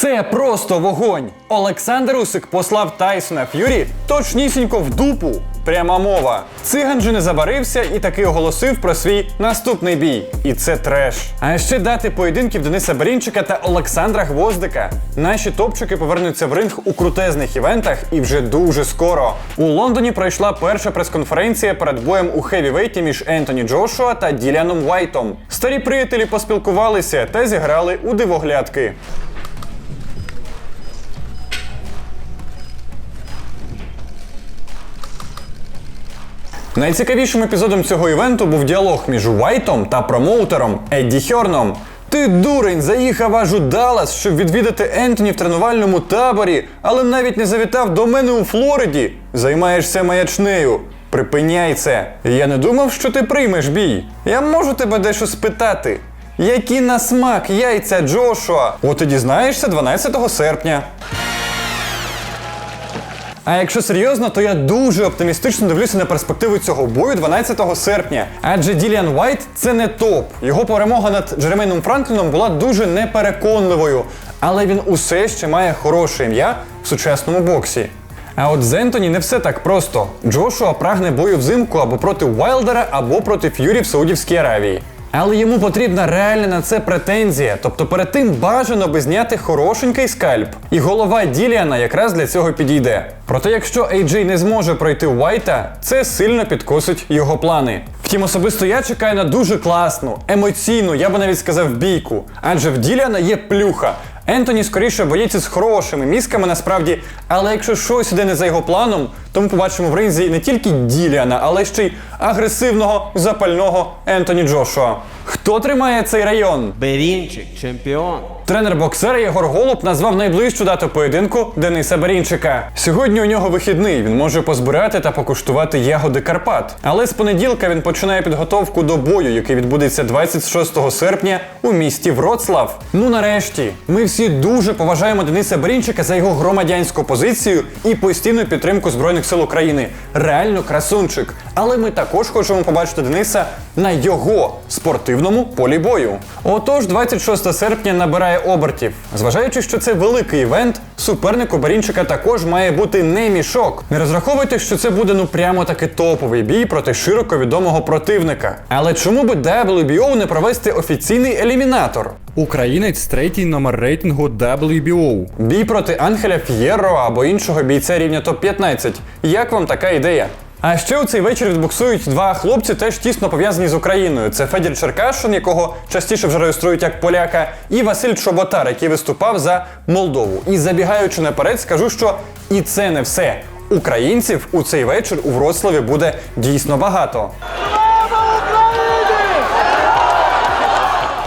Це просто вогонь. Олександр Усик послав Тайсона Ф'юрі точнісінько в дупу. Пряма мова. Циган же не забарився і таки оголосив про свій наступний бій. І це треш. А ще дати поєдинків Дениса Берінчика та Олександра Гвоздика. Наші топчики повернуться в ринг у крутезних івентах і вже дуже скоро. У Лондоні пройшла перша прес-конференція перед боєм у хевівейті між Ентоні Джошуа та Діляном Вайтом. Старі приятелі поспілкувалися та зіграли у дивоглядки. Найцікавішим епізодом цього івенту був діалог між Уайтом та промоутером Едді Хьорном. Ти дурень заїхав аж у Даллас, щоб відвідати Ентоні в тренувальному таборі, але навіть не завітав до мене у Флориді. Займаєшся маячнею. Припиняй це. Я не думав, що ти приймеш бій. Я можу тебе дещо спитати. Які на смак яйця Джошуа? От і дізнаєшся 12 серпня. А якщо серйозно, то я дуже оптимістично дивлюся на перспективу цього бою 12 серпня. Адже Діліан Вайт це не топ. Його перемога над Джеремейном Франкліном була дуже непереконливою, але він усе ще має хороше ім'я в сучасному боксі. А от з Ентоні не все так просто. Джошуа прагне бою взимку або проти Уайлдера, або проти Ф'юрі в Саудівській Аравії. Але йому потрібна реальна на це претензія. Тобто перед тим бажано би зняти хорошенький скальп. І голова Діліана якраз для цього підійде. Проте, якщо AJ не зможе пройти Уайта, це сильно підкосить його плани. Втім, особисто я чекаю на дуже класну, емоційну, я би навіть сказав, бійку. Адже в Діліана є плюха. Ентоні скоріше боєць з хорошими мізками насправді, але якщо щось іде не за його планом, то ми побачимо в ринзі не тільки Діліана, але ще й агресивного, запального Ентоні Джошуа. Хто тримає цей район? Берінчик, чемпіон. Тренер боксера Єгор Голуб назвав найближчу дату поєдинку Дениса Берінчика. Сьогодні у нього вихідний. Він може позбирати та покуштувати ягоди Карпат. Але з понеділка він починає підготовку до бою, який відбудеться 26 серпня у місті Вроцлав. Ну нарешті, ми всі дуже поважаємо Дениса Берінчика за його громадянську позицію і постійну підтримку Збройних сил України. Реально красунчик. Але ми також хочемо побачити Дениса на його спортивному полі бою. Отож, 26 серпня набирає обертів. Зважаючи, що це великий івент, суперник у Барінчика також має бути не мішок. Не розраховуйте, що це буде ну прямо таки топовий бій проти широко відомого противника. Але чому би WBO не провести офіційний елімінатор? Українець третій номер рейтингу WBO. Бій проти Анхеля Ф'єрро або іншого бійця рівня топ-15. Як вам така ідея? А ще у цей вечір відбуксують два хлопці, теж тісно пов'язані з Україною. Це Федір Черкашин, якого частіше вже реєструють як поляка, і Василь Чоботар, який виступав за Молдову. І забігаючи наперед, скажу, що і це не все. Українців у цей вечір у Вроцлаві буде дійсно багато.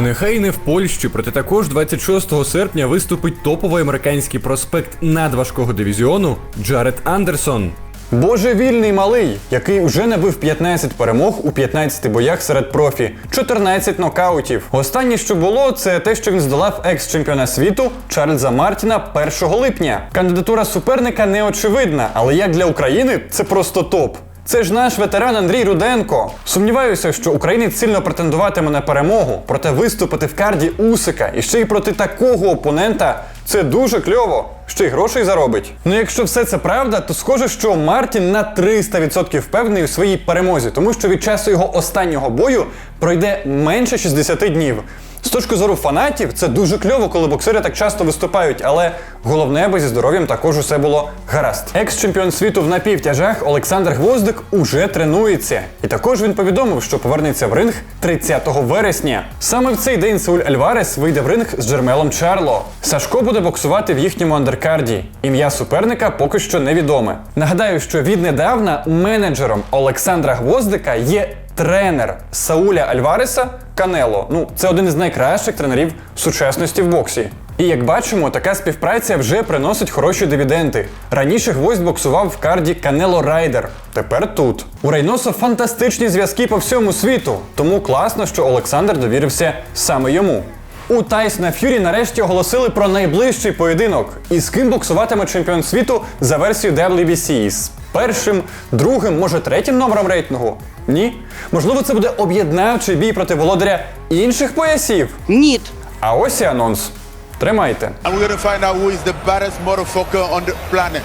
Нехай не в Польщі, проте також 26 серпня виступить топовий американський проспект надважкого дивізіону Джаред Андерсон. Божевільний малий, який вже набив 15 перемог у 15 боях серед профі, 14 нокаутів. Останнє, що було, це те, що він здолав екс-чемпіона світу Чарльза Мартіна 1 липня. Кандидатура суперника не очевидна, але як для України це просто топ. Це ж наш ветеран Андрій Руденко. Сумніваюся, що українець сильно претендуватиме на перемогу, проте виступити в карді Усика і ще й проти такого опонента це дуже кльово. Ще й грошей заробить. Ну якщо все це правда, то схоже, що Мартін на 300% впевнений у своїй перемозі, тому що від часу його останнього бою пройде менше 60 днів. З точки зору фанатів, це дуже кльово, коли боксери так часто виступають, але головне, аби зі здоров'ям також усе було гаразд. Екс-чемпіон світу в напівтяжах Олександр Гвоздик уже тренується. І також він повідомив, що повернеться в ринг 30 вересня. Саме в цей день Сауль Альварес вийде в ринг з Джермелом Чарло. Сашко буде боксувати в їхньому андеркарді. Ім'я суперника поки що невідоме. Нагадаю, що віднедавна менеджером Олександра Гвоздика є тренер Сауля Альвареса Канело. Ну, це один із найкращих тренерів сучасності в боксі. І як бачимо, така співпраця вже приносить хороші дивіденди. Раніше гвоздь боксував в карді Канело Райдер. Тепер тут. У Рейносо фантастичні зв'язки по всьому світу, тому класно, що Олександр довірився саме йому. У Тайсона Ф'юрі нарешті оголосили про найближчий поєдинок. І з ким боксуватиме чемпіон світу за версією WBC? Першим, другим, може третім номером рейтингу? Ні. Можливо, це буде об'єднавчий бій проти володаря інших поясів. Ніт. А ось і анонс. Тримайте. And we're gonna find out who is the baddest motherfucker on the planet.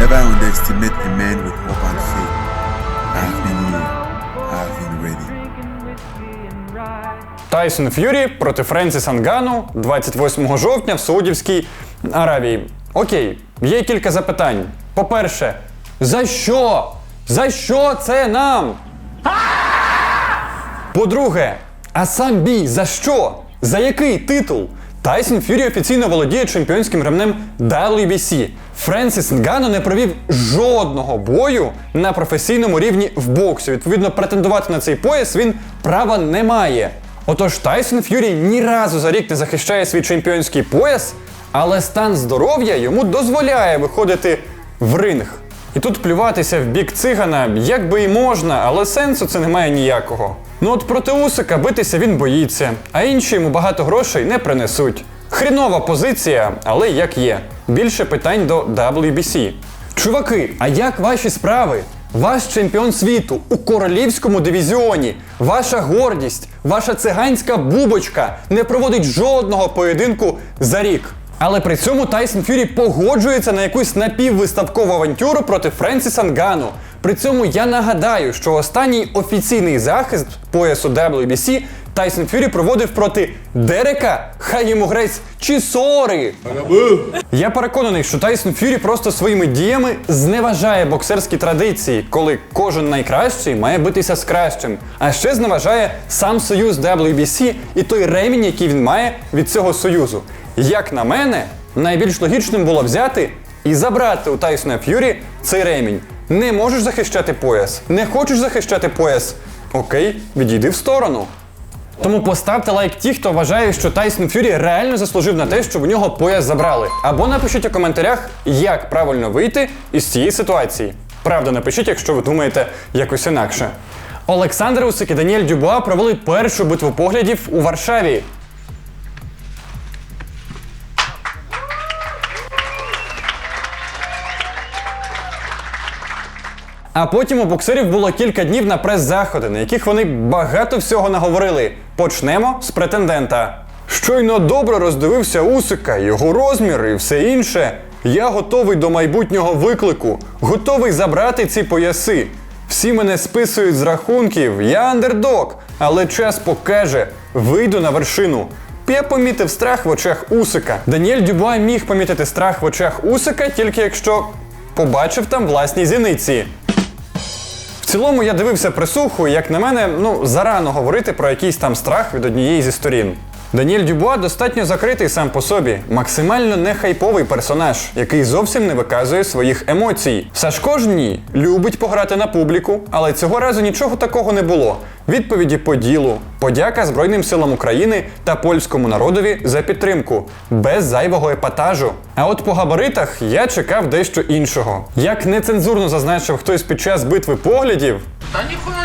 Never underestimate a man with hope and faith. I've been here. I've been ready. Тайсон Ф'юрі проти Френсіса Нгану 28 жовтня в Саудівській Аравії. Окей, є кілька запитань. По-перше, за що? За що це нам? По-друге, а сам бій за що? За який титул? Тайсон Ф'юрі офіційно володіє чемпіонським ремнем WBC. Френсіс Нгану не провів жодного бою на професійному рівні в боксі. Відповідно, претендувати на цей пояс він права не має. Отож, Тайсон Ф'юрі ні разу за рік не захищає свій чемпіонський пояс, але стан здоров'я йому дозволяє виходити в ринг. І тут плюватися в бік цигана як би і можна, але сенсу це немає ніякого. Ну от проти Усика битися він боїться, а інші йому багато грошей не принесуть. Хрінова позиція, але як є. Більше питань до WBC. Чуваки, а як ваші справи? Ваш чемпіон світу у королівському дивізіоні, ваша гордість, ваша циганська бубочка не проводить жодного поєдинку за рік. Але при цьому Тайсон Фюрі погоджується на якусь напіввиставкову авантюру проти Френсіса Нгану. При цьому я нагадаю, що останній офіційний захист поясу WBC Тайсон Фюрі проводив проти Дерека, хай йому грець Чісори. Я переконаний, що Тайсон Фюрі просто своїми діями зневажає боксерські традиції, коли кожен найкращий має битися з кращим. А ще зневажає сам союз WBC і той ремінь, який він має від цього союзу. Як на мене, найбільш логічним було взяти і забрати у Тайсона Ф'юрі цей ремінь. Не можеш захищати пояс, не хочеш захищати пояс. Окей, відійди в сторону. Тому поставте лайк ті, хто вважає, що Тайсон Фюрі реально заслужив на те, щоб у нього пояс забрали. Або напишіть у коментарях, як правильно вийти із цієї ситуації. Правда, напишіть, якщо ви думаєте якось інакше. Олександр Усик і Даніель Дюбуа провели першу битву поглядів у Варшаві. А потім у боксерів було кілька днів на прес-заходи, на яких вони багато всього наговорили. Почнемо з претендента. Щойно добре роздивився Усика, його розмір і все інше. Я готовий до майбутнього виклику, готовий забрати ці пояси. Всі мене списують з рахунків, я андердог, але час покаже, вийду на вершину. Я помітив страх в очах Усика. Даніель Дюбуа міг помітити страх в очах Усика, тільки якщо побачив там власні зіниці. Цілому я дивився присуху, і, як на мене, ну зарано говорити про якийсь там страх від однієї зі сторін. Даніель Дюбуа достатньо закритий сам по собі, максимально нехайповий персонаж, який зовсім не виказує своїх емоцій. Сашко ж ні, любить пограти на публіку, але цього разу нічого такого не було. Відповіді по ділу, подяка Збройним силам України та польському народові за підтримку, без зайвого епатажу. А от по габаритах я чекав дещо іншого. Як нецензурно зазначив хтось під час битви поглядів, не больше.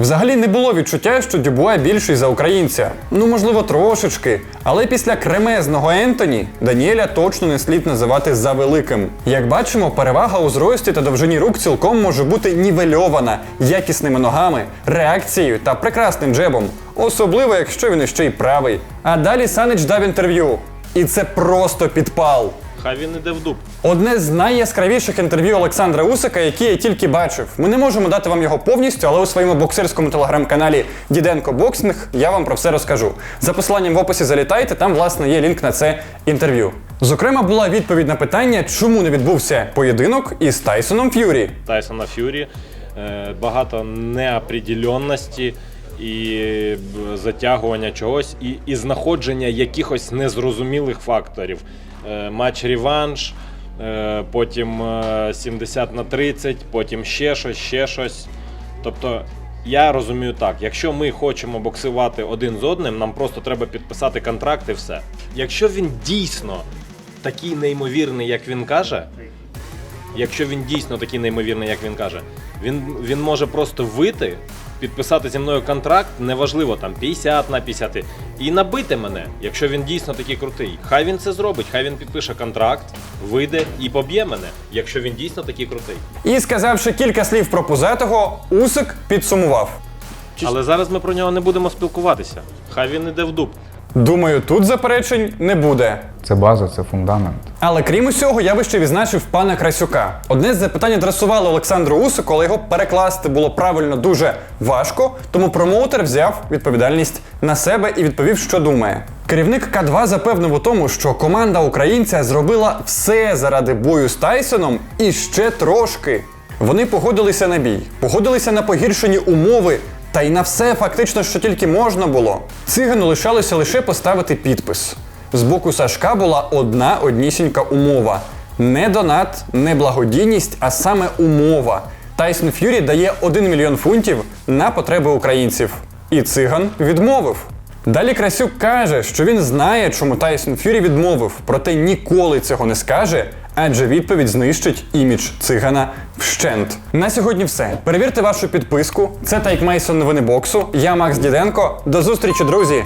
Взагалі не було відчуття, що Дюбуа більший за українця. Ну, можливо, трошечки. Але після кремезного Ентоні Даніеля точно не слід називати за великим. Як бачимо, перевага у зрості та довжині рук цілком може бути нівельована якісними ногами, реакцією та прекрасним джебом. Особливо, якщо він іще й правий. А далі Санич дав інтерв'ю. І це просто підпал. Хай він іде в дуб. Одне з найяскравіших інтерв'ю Олександра Усика, які я тільки бачив. Ми не можемо дати вам його повністю, але у своєму боксерському телеграм-каналі Діденко Боксинг я вам про все розкажу. За посиланням в описі залітайте, там, власне, є лінк на це інтерв'ю. Зокрема, була відповідь на питання, чому не відбувся поєдинок із Тайсоном Ф'юрі. Тайсона Ф'юрі. Е, Багато неопределенності і затягування чогось, і, і знаходження якихось незрозумілих факторів. Е, Матч реванш, е, потім е, 70 на 30, потім ще щось, ще щось. Тобто. Я розумію так, якщо ми хочемо боксувати один з одним, нам просто треба підписати контракт і все. Якщо він дійсно такий неймовірний, як він каже, якщо він дійсно такий неймовірний, як він каже, він, він може просто вийти, підписати зі мною контракт, неважливо там 50 на 50, і набити мене, якщо він дійсно такий крутий. Хай він це зробить, хай він підпише контракт, вийде і поб'є мене, якщо він дійсно такий крутий. І сказавши кілька слів про пузатого, Усик підсумував. Але зараз ми про нього не будемо спілкуватися. Хай він іде в дуб. Думаю, тут заперечень не буде. Це база, це фундамент. Але крім усього, я би ще відзначив пана Красюка. Одне з запитань адресували Олександру Усику, але його перекласти було правильно дуже важко, тому промоутер взяв відповідальність на себе і відповів, що думає. Керівник К2 запевнив у тому, що команда українця зробила все заради бою з Тайсоном і ще трошки. Вони погодилися на бій, погодилися на погіршені умови. Та й на все фактично, що тільки можна було. Цигану лишалося лише поставити підпис. З боку Сашка була одна однісінька умова: не донат, не благодійність, а саме умова. Тайсон Ф'юрі дає 1 мільйон фунтів на потреби українців. І циган відмовив. Далі Красюк каже, що він знає, чому Тайсон Ф'юрі відмовив, проте ніколи цього не скаже, адже відповідь знищить імідж цигана вщент. На сьогодні все. Перевірте вашу підписку. Це Тайк Мейсон новини боксу. Я Макс Діденко. До зустрічі, друзі!